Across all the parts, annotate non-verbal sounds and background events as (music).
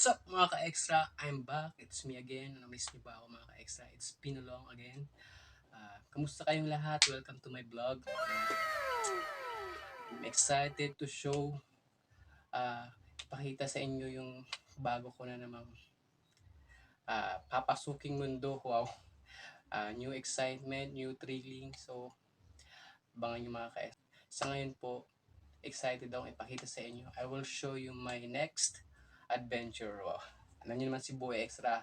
What's up mga ka-extra? I'm back. It's me again. Na-miss niyo ba ako mga ka-extra? It's been long again. Ah, kamusta kayong lahat? Welcome to my vlog. I'm excited to show ah pakita sa inyo yung bago ko na namang ah papasuking mundo. Wow. Ah, new excitement, new thrilling. So, abangan nyo mga ka Sa ngayon po, excited akong ipakita sa inyo. I will show you my next adventure. Wow. Alam niyo naman si Boy Extra,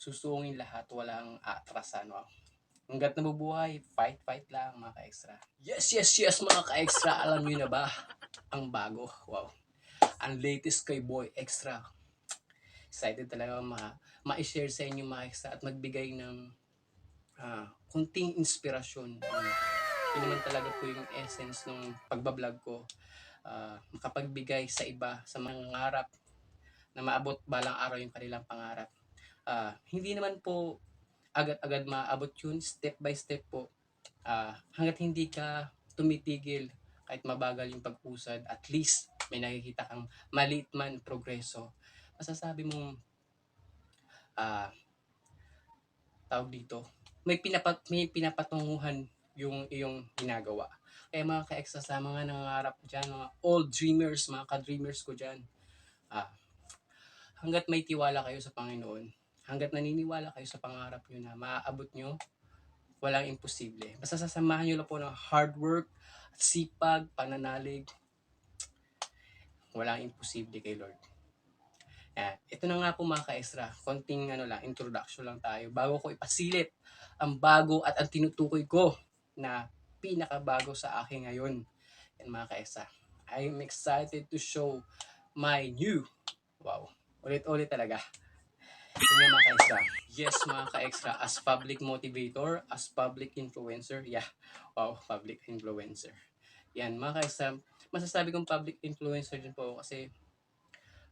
susungin lahat, walang atrasan. Wow. Hanggat nabubuhay, fight, fight lang mga ka-extra. Yes, yes, yes mga ka-extra. Alam niyo na ba? Ang bago. Wow. Ang latest kay Boy Extra. Excited talaga ma ma-share sa inyo mga extra at magbigay ng ah, kunting inspirasyon. Um, yun naman talaga po yung essence ng pagbablog ko. Ah, makapagbigay sa iba, sa mga ngarap na maabot balang araw yung kanilang pangarap. Ah, hindi naman po agad-agad maabot yun, step by step po. Ah, hanggat hindi ka tumitigil, kahit mabagal yung pag-usad, at least may nakikita kang maliit man progreso. Masasabi mong ah tawag dito, may pinapat may pinapatunguhan yung iyong ginagawa. Kaya mga ka-extra sa mga nangangarap dyan, mga old dreamers, mga ka-dreamers ko dyan, ah, hanggat may tiwala kayo sa Panginoon, hanggat naniniwala kayo sa pangarap nyo na maaabot nyo, walang imposible. Basta sasamahan nyo lang po ng hard work, sipag, pananalig, walang imposible kay Lord. Yan. Ito na nga po mga ka-extra, konting ano lang, introduction lang tayo. Bago ko ipasilip ang bago at ang tinutukoy ko na pinakabago sa akin ngayon. Yan mga ka-extra. I'm excited to show my new, wow, ulit-ulit talaga. Yun nga mga ka-extra. Yes mga ka-extra, as public motivator, as public influencer, yeah, wow, public influencer. Yan mga ka-extra, masasabi kong public influencer din po kasi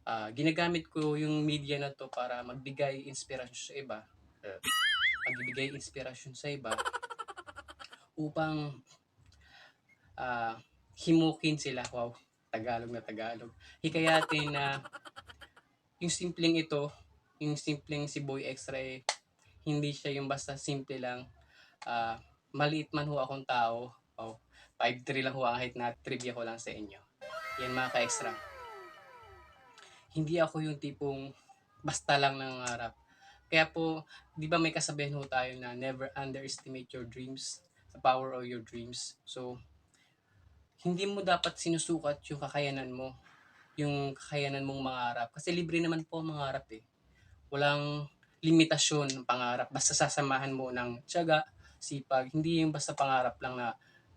ah, ginagamit ko yung media na to para magbigay inspirasyon sa iba. Uh, magbigay inspirasyon sa iba upang ah, himukin sila. Wow, Tagalog na Tagalog. Hikayatin na yung simpleng ito, yung simpleng si Boy Extra eh, hindi siya yung basta simple lang. ah maliit man ho akong tao. Oh, 5'3 lang ho ang height na trivia ko lang sa inyo. Yan mga ka-extra. Hindi ako yung tipong basta lang nangarap. Kaya po, di ba may kasabihan ho tayo na never underestimate your dreams, the power of your dreams. So, hindi mo dapat sinusukat yung kakayanan mo, yung kakayanan mong mangarap. Kasi libre naman po ang mangarap eh. Walang limitasyon ng pangarap. Basta sasamahan mo ng tiyaga, sipag. Hindi yung basta pangarap lang na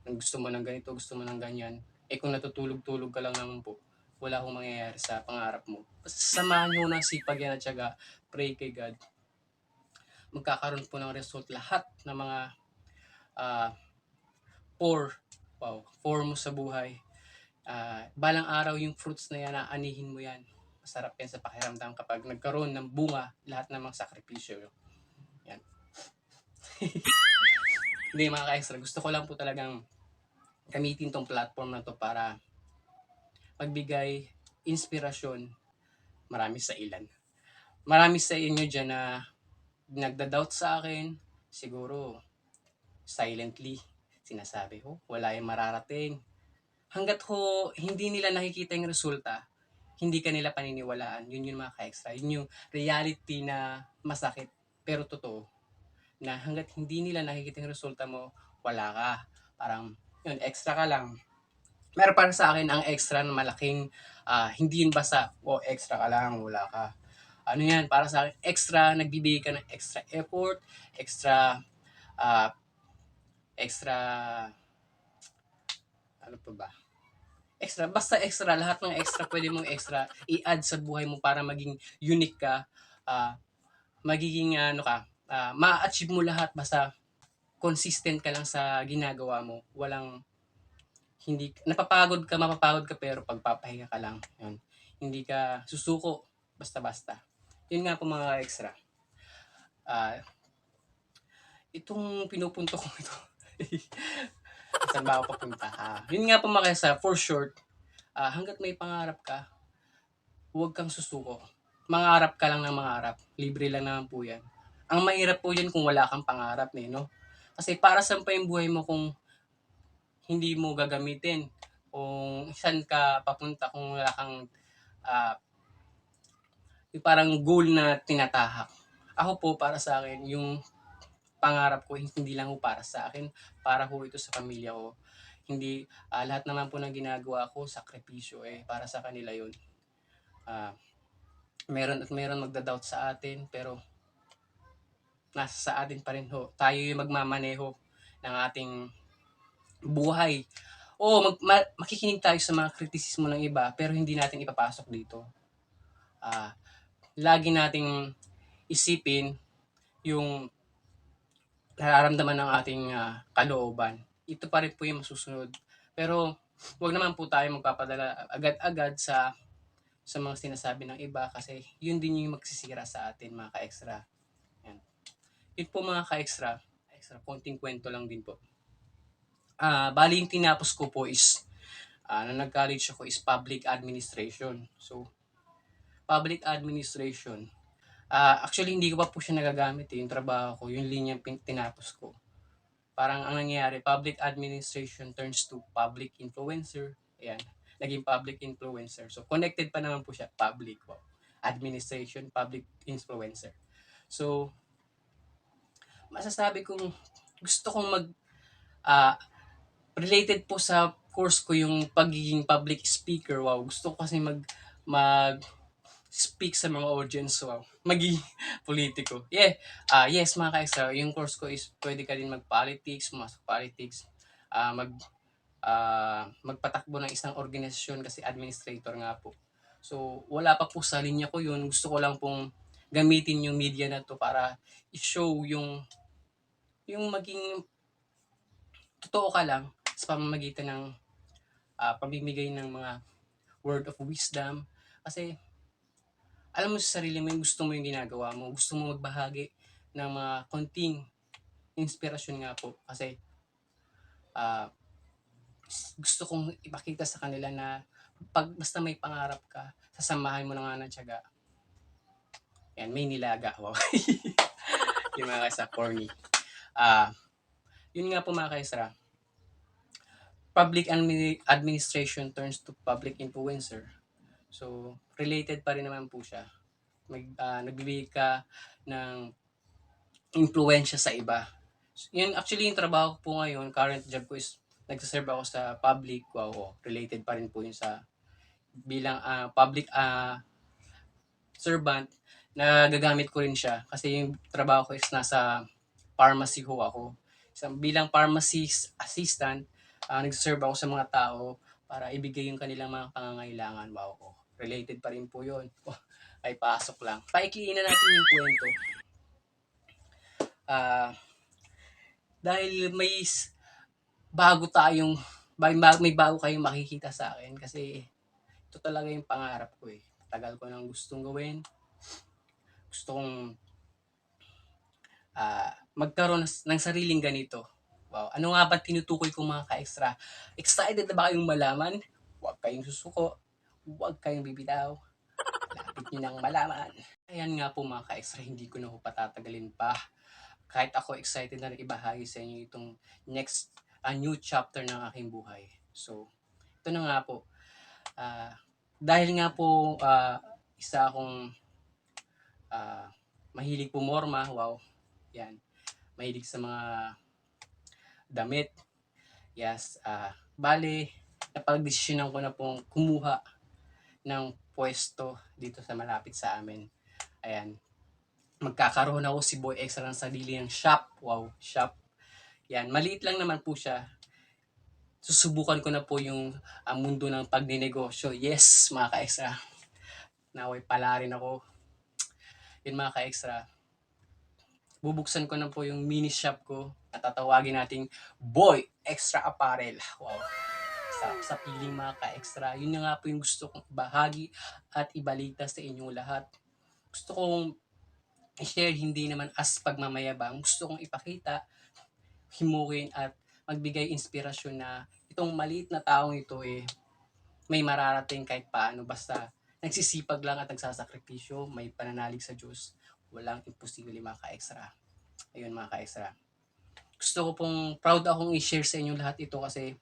"Ang gusto mo ng ganito, gusto mo ng ganyan. Eh kung natutulog-tulog ka lang naman po, wala akong mangyayari sa pangarap mo. Basta samahan mo ng sipag yan at tiyaga. Pray kay God. Magkakaroon po ng result lahat ng mga ah pour, wow, pour mo sa buhay. Ah, balang araw yung fruits na yan, aanihin mo yan. Masarap yan sa pakiramdam kapag nagkaroon ng bunga lahat ng mga sakripisyo. Yan. (laughs) Hindi mga ka-extra, gusto ko lang po talagang gamitin tong platform na to para magbigay inspirasyon marami sa ilan. Marami sa inyo dyan na nagda-doubt sa akin, siguro silently sinasabi ko, wala yung mararating. Hanggat ho hindi nila nakikita yung resulta, hindi ka nila paniniwalaan. Yun yung mga ka-extra. Yun yung reality na masakit pero totoo. Na hanggat hindi nila nakikita yung resulta mo, wala ka. Parang, yun, extra ka lang. Pero para sa akin, ang extra na malaking, ah, hindi yun basta, oh, extra ka lang, wala ka. Ano yan, para sa akin, extra, nagbibigay ka ng extra effort, extra, ah, extra, ano pa ba? Extra, basta extra, lahat ng extra pwede mong extra i-add sa buhay mo para maging unique ka, ah, magiging ano ka, ah, ma-achieve mo lahat basta consistent ka lang sa ginagawa mo. Walang hindi napapagod ka, mapapagod ka pero pagpapahinga ka lang. Yun. Hindi ka susuko basta-basta. Yun nga po mga extra. Ah, itong pinupunto ko ito. (laughs) Saan ba ako papunta? Ah, yun nga po mga extra, for short, ah, hanggat may pangarap ka, huwag kang susuko. mangarap ka lang ng mangarap. Libre lang naman po yan. Ang mahirap po yan kung wala kang pangarap eh, no? Kasi para saan pa yung buhay mo kung hindi mo gagamitin kung saan ka papunta kung wala kang yung parang goal na tinatahak. Ako po para sa akin, yung pangarap ko hindi lang po para sa akin, para po ito sa pamilya ko. Hindi ah, lahat naman po ng ginagawa ko sakripisyo eh para sa kanila 'yun. Ah, meron at meron magda-doubt sa atin pero nasa sa atin pa rin ho. Tayo yung magmamaneho ng ating buhay. Oo, mag, ma- makikinig tayo sa mga kritisismo ng iba pero hindi natin ipapasok dito. Ah, lagi nating isipin yung nararamdaman ng ating ah, kalooban. Ito pa rin po yung masusunod. Pero wag naman po tayo magpapadala agad-agad sa sa mga sinasabi ng iba kasi yun din yung magsisira sa atin mga ka-extra. Yan. Yun po mga ka-extra. Extra, konting kwento lang din po. Ah, bali yung tinapos ko po is ah, nung nag-college ako is public administration. So, public administration. Ah, actually, hindi ko pa po siya nagagamit eh, yung trabaho ko, yung linya tinapos ko. Parang ang nangyayari, public administration turns to public influencer. Ayan, naging public influencer. So, connected pa naman po siya, public. Wow. Administration, public influencer. So, masasabi kong gusto kong mag ah, related po sa course ko yung pagiging public speaker. Wow, gusto ko kasi mag mag speak sa mga audience. Wow, maging (laughs) politiko. Yeah, ah yes mga ka-extra, yung course ko is pwede ka din mag-politics, pumasok politics, ah mag ah magpatakbo ng isang organisasyon kasi administrator nga po. So, wala pa po sa linya ko yun. Gusto ko lang pong gamitin yung media na to para i-show yung yung maging totoo ka lang sa pamamagitan ng ah, pamimigay ng mga word of wisdom. Kasi, alam mo sa sarili mo yung gusto mo yung ginagawa mo. Gusto mo magbahagi ng mga konting inspirasyon nga po. Kasi, ah, gusto kong ipakita sa kanila na pag basta may pangarap ka, sasamahan mo na nga ng tiyaga. Yan, may nilaga. (laughs) Wow. yung mga sa corny. Ah, yun nga po mga kaisra. Public admi- administration turns to public influencer. So, related pa rin naman po siya. Mag, ah, nagbibigay ka ng influensya sa iba. Yun, actually, yung trabaho ko po ngayon, current job ko is nagsaserve ako sa public. Wow, oh, related pa rin po yun sa bilang ah, public ah, servant na gagamit ko rin siya kasi yung trabaho ko is nasa pharmacy ho ako. Isang bilang pharmacy assistant, uh, nagserve ako sa mga tao para ibigay yung kanilang mga pangangailangan. Wow ko. Related pa rin po yun. (laughs) Ay, pasok lang. Paikliin na natin yung kwento. Ah, dahil may bago tayong may, bago- kayong makikita sa akin kasi ito talaga yung pangarap ko eh. Tagal ko nang gustong gawin. Gusto kong ah, magkaroon ng sariling ganito. Wow. Ano nga ba tinutukoy ko mga ka-extra? Excited na ba kayong malaman? Huwag kayong susuko. Huwag kayong bibitaw. Lapit nyo nang malaman. Ayan nga po mga ka-extra, hindi ko na po patatagalin pa. Kahit ako excited na ibahagi sa inyo itong next a new chapter ng aking buhay. So, ito na nga po. Ah, dahil nga po ah, isa akong ah, mahilig pumorma, wow, yan. Mahilig sa mga damit. Yes, ah bale, napag-desisyonan ko na pong kumuha ng pwesto dito sa malapit sa amin. Ayan. Magkakaroon ako si Boy Extra ng sarili ng shop. Wow, shop. Yan, maliit lang naman po siya. Susubukan ko na po yung ang mundo ng pagninegosyo. Yes, mga ka-extra. Naway pala rin ako. Yun mga ka-extra bubuksan ko na po yung mini shop ko at tatawagin nating Boy Extra Apparel. Wow. Sa, sa piling mga ka-extra. Yun nga po yung gusto kong bahagi at ibalita sa inyong lahat. Gusto kong i-share hindi naman as pagmamayabang. Gusto kong ipakita, himukin at magbigay inspirasyon na itong maliit na taong ito eh may mararating kahit paano basta nagsisipag lang at nagsasakripisyo, may pananalig sa Diyos, walang imposible mga ka-extra. Ayun mga ka-extra. Gusto ko pong proud akong i-share sa inyo lahat ito kasi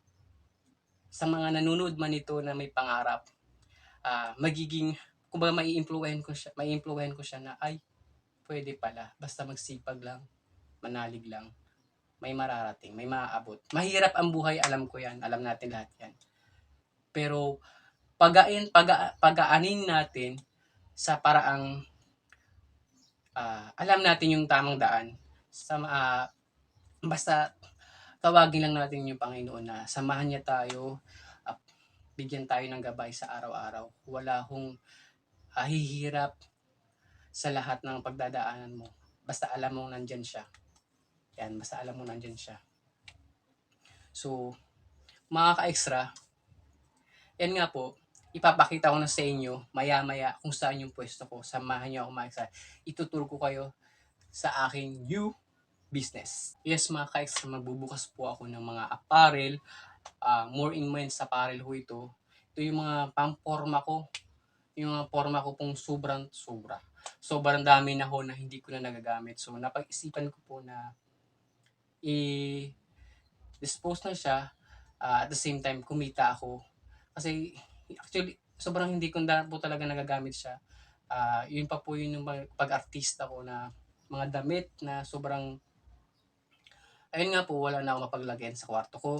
sa mga nanonood man ito na may pangarap, ah magiging, kumbaga may influence ko siya, may influence ko siya na ay, pwede pala, basta magsipag lang, manalig lang, may mararating, may maaabot. Mahirap ang buhay, alam ko yan, alam natin lahat yan. Pero pagain, paga, pagaanin natin sa paraang ah, alam natin yung tamang daan. Sa, ah, basta tawagin lang natin yung Panginoon na samahan niya tayo, at bigyan tayo ng gabay sa araw-araw. Wala hong hihirap sa lahat ng pagdadaanan mo. Basta alam mo nandyan siya. Yan, basta alam mo nandyan siya. So, mga ka-extra, yan nga po, ipapakita ko na sa inyo maya-maya kung saan yung pwesto ko. Samahan niyo ako mga ka Ituturo ko kayo sa aking new business. Yes mga ka-extra, magbubukas po ako ng mga apparel, ah, more in men's apparel ho ito. Ito yung mga pamporma ko, yung mga forma ko pong sobrang sobra. Sobrang dami na ho na hindi ko na nagagamit. So napag-isipan ko po na i-dispose na siya ah, at the same time kumita ako. Kasi actually sobrang hindi ko na po talaga nagagamit siya. Ah, yun pa po yun yung pag- pag-artista ko na mga damit na sobrang ayun nga po wala na ako mapaglagyan sa kwarto ko.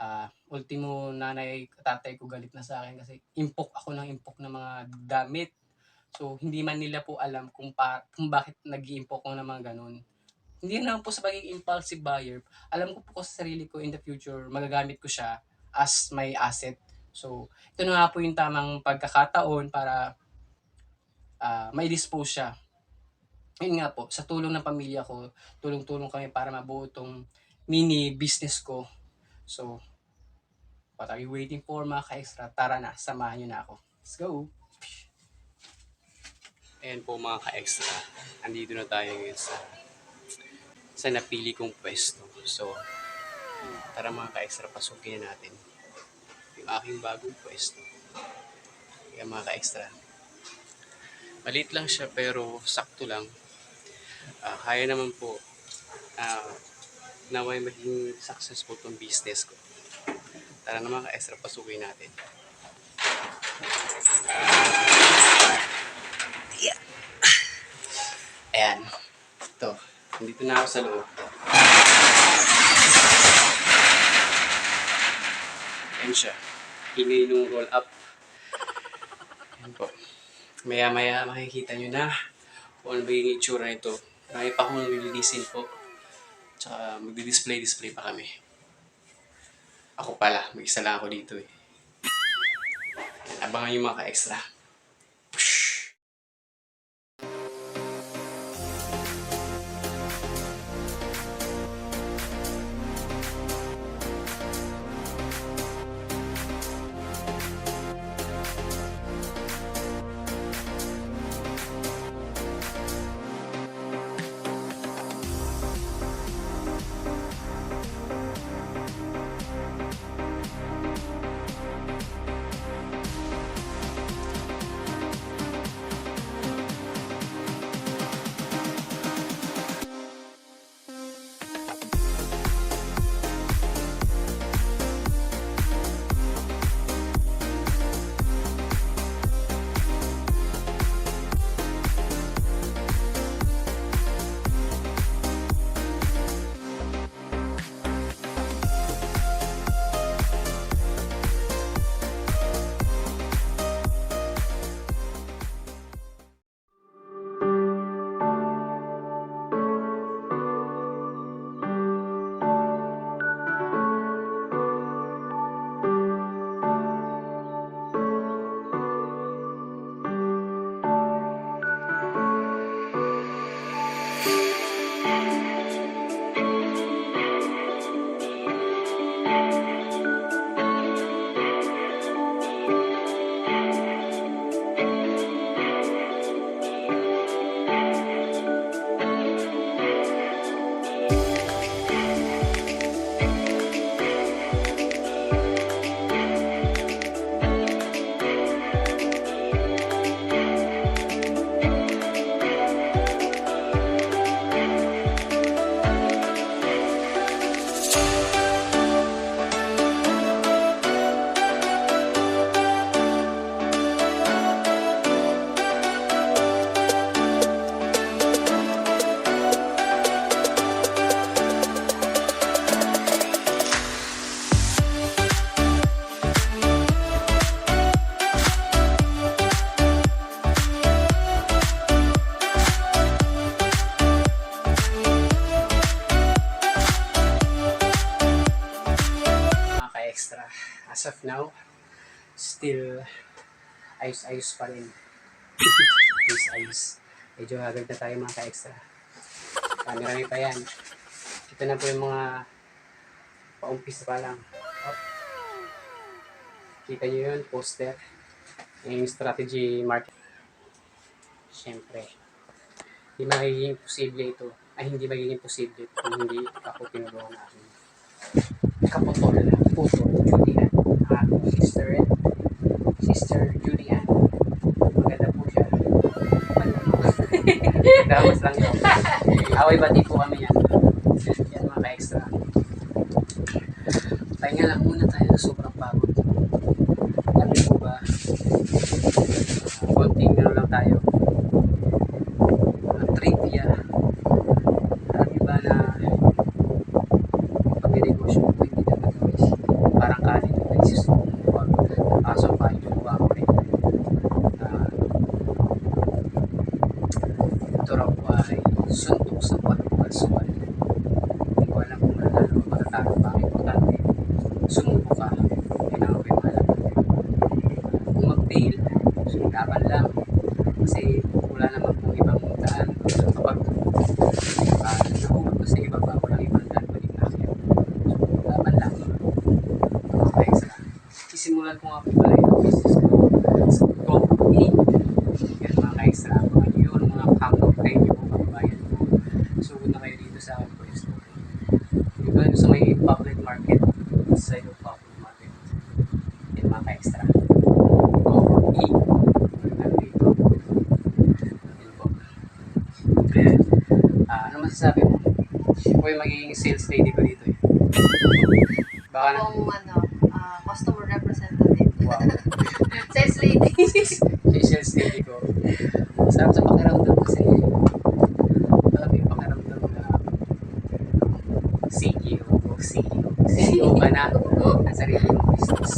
Ah, ultimo nanay tatay ko galit na sa akin kasi impok ako ng impok ng mga damit. So hindi man nila po alam kung pa, kung bakit nag-iimpok ko ng mga ganun. Hindi naman po sa pagiging impulsive buyer. Alam ko po sa sarili ko in the future magagamit ko siya as my asset. So ito na nga po yung tamang pagkakataon para ah may dispose siya. Yun nga po, sa tulong ng pamilya ko, tulong-tulong kami para mabuo itong mini business ko. So, what are you waiting for mga ka-extra? Tara na, samahan nyo na ako. Let's go! Ayan po mga ka-extra. Andito na tayo ngayon sa sa napili kong pwesto. So, tara mga ka-extra, pasukin na natin yung aking bagong pwesto. Kaya mga ka-extra, Maliit lang siya pero sakto lang. Ah, kaya naman po uh, naway maging successful tong business ko. Tara naman ka-extra pasukin natin. Yeah. Ayan. Ito. Nandito na ako sa loob. Ayan siya. Nung roll up. Ayan po. Maya-maya makikita nyo na kung ano ba yung itsura nito. Marami pa akong lilinisin po. Tsaka magdi-display-display pa kami. Ako pala, mag-isa lang ako dito eh. Abangan yung mga ka-extra. As of now, still ayos-ayos pa rin. ayos-ayos. Medyo hagad na tayo mga ka-extra. Marami pa yan. Ito na po yung mga paumpisa pa lang. Up. Kita nyo yun, poster. Yung strategy market. Siyempre, hindi magiging posible ito. Ay, hindi magiging posible kung hindi ako tinulungan natin. Kaputol, putol, Julian. Ah, sister, sister Julian. Maganda po siya. Dawas lang yun. (laughs) Away bati po kami yan. Yan mga ka-extra. Pahinga lang muna tayo. Sobrang pagod. Sabi po ba, ah, konting ano lang tayo. Ah, trivia. Sabi ba na pag-negosyo mo hindi na gagawin. Parang kanin na nagsisunod. Kaso pa yung buwa ko rin. Ah, ito raw po ay suntok sa pagpasuan. Hindi ko alam kung nanalo o matatalo pa. Ang importante, sumuko ka. Yun ang may mahalaga. Kung mag-fail, sumikapan lang. Kasi wala naman kung ibang daan. Kapag uh, nahulog ka sa iba pa, walang ibang daan balik na kayo. Sumikapan lang. Okay, extra. Sisimulan ko nga po pala yung business ko. So, company. Yan mga ka-extra. Mga yun, mga kamot kayo nyo, mga bayan ko. Sugod na kayo dito sa aking pwesto. Dito lang sa may public market. Sa yung public market. Yan mga ka-extra. Company. Ano dito? Yan po. Ayan. Ah, ano masasabi mo? Magiging sales lady ko dito eh. Baka na. Akong ano, ah, customer representative. Wow. (laughs) Sales lady. yung sales lady ko. Sarap sa pakiramdam kasi alam yung pakiramdam na CEO o CEO. CEO ka na ang sarili mong business.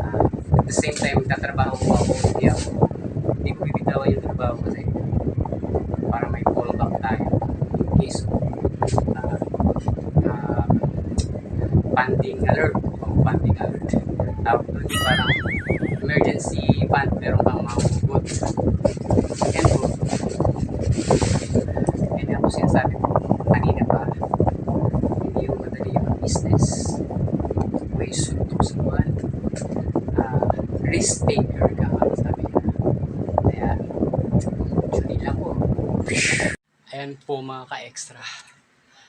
Ah, at the same time, tatrabaho ko ako, hindi ko bibitawan yung trabaho kasi para may fallback tayo in case of ah, ah, funding alert o funding alert. Tawag doon yung parang emergency fund pero kang mahugot. Yan po. Yan ako sinasabi ko kanina pa. Hindi yung madali yung business. May suntok sa buwan. Ah, risk taker ka nga sabi niya. Kaya, tuloy lang po. Ayan po mga ka-extra.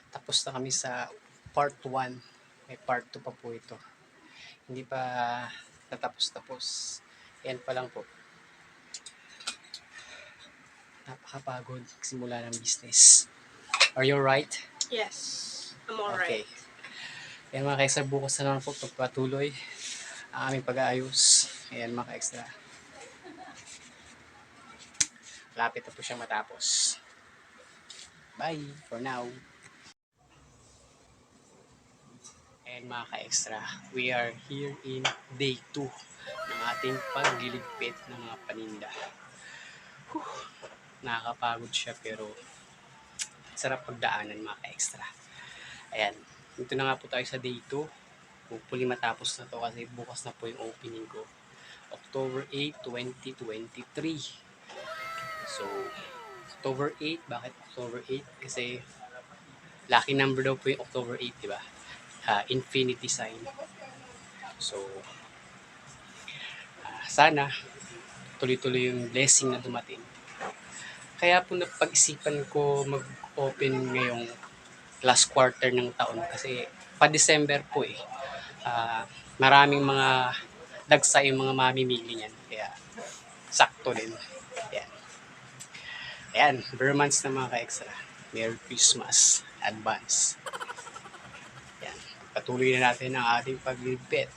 Tapos na kami sa part 1. May part 2 pa po ito. Hindi pa natapos-tapos. Ayan pa lang po. Napakapagod simula ng business. Are you right? Yes. I'm alright. Okay. Ayan mga ka-extra, bukas na naman po pagpatuloy ang aming pag-aayos. Ayan mga ka-extra. Lapit na po siyang matapos. Bye for now. And mga ka-extra, we are here in day 2 ng ating pagliligpit ng mga paninda. Whew, nakakapagod siya pero sarap pagdaanan mga ka-extra. Ayan, dito na nga po tayo sa day 2. Hopefully matapos na to kasi bukas na po yung opening ko. October 8, 2023. So, October 8, bakit October 8? Kasi lucky number daw po yung October 8, di ba? Ah, infinity sign. So, ah, sana tuloy-tuloy yung blessing na dumating. Kaya po napag-isipan ko mag-open ngayong last quarter ng taon kasi pa December po eh. Ah, maraming mga dagsa yung mga mamimili niyan. Kaya sakto din. Ayan. Ayan, Vermans na mga ka-extra. Merry Christmas. Advance. Ayan. Patuloy na natin ang ating paglilipit.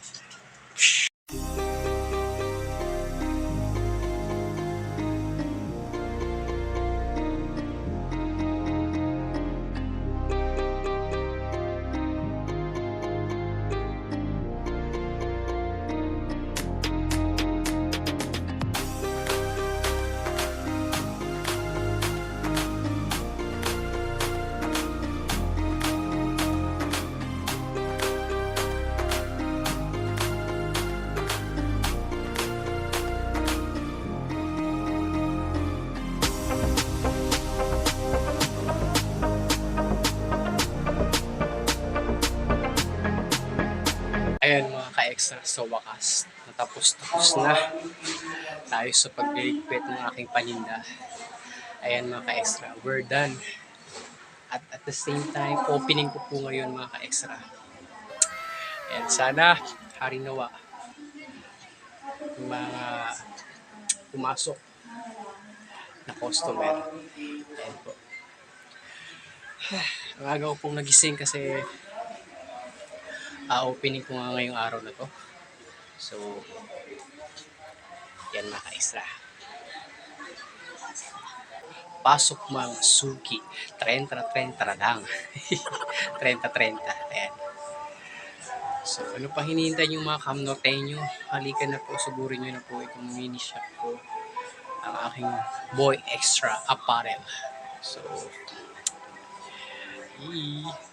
Extra sa wakas. Natapos-tapos na tayo sa pagliligpit ng aking paninda. Ayan mga ka-extra, we're done. At at the same time, opening ko po ngayon mga ka-extra. Ayan, sana harinawa yung mga pumasok na customer. Ayan po. (sighs) Ang aga pong nagising kasi opening ko nga ngayong araw na to. So, yan mga ka-extra. Pasok mga suki. 30-30 lang. (laughs) 30-30. Ayan. So, ano pa hinihintay nyo mga kamnorteño? Halika na po, sugurin nyo na po itong mini shop ko. Ang aking Boy Extra Apparel. So, yee.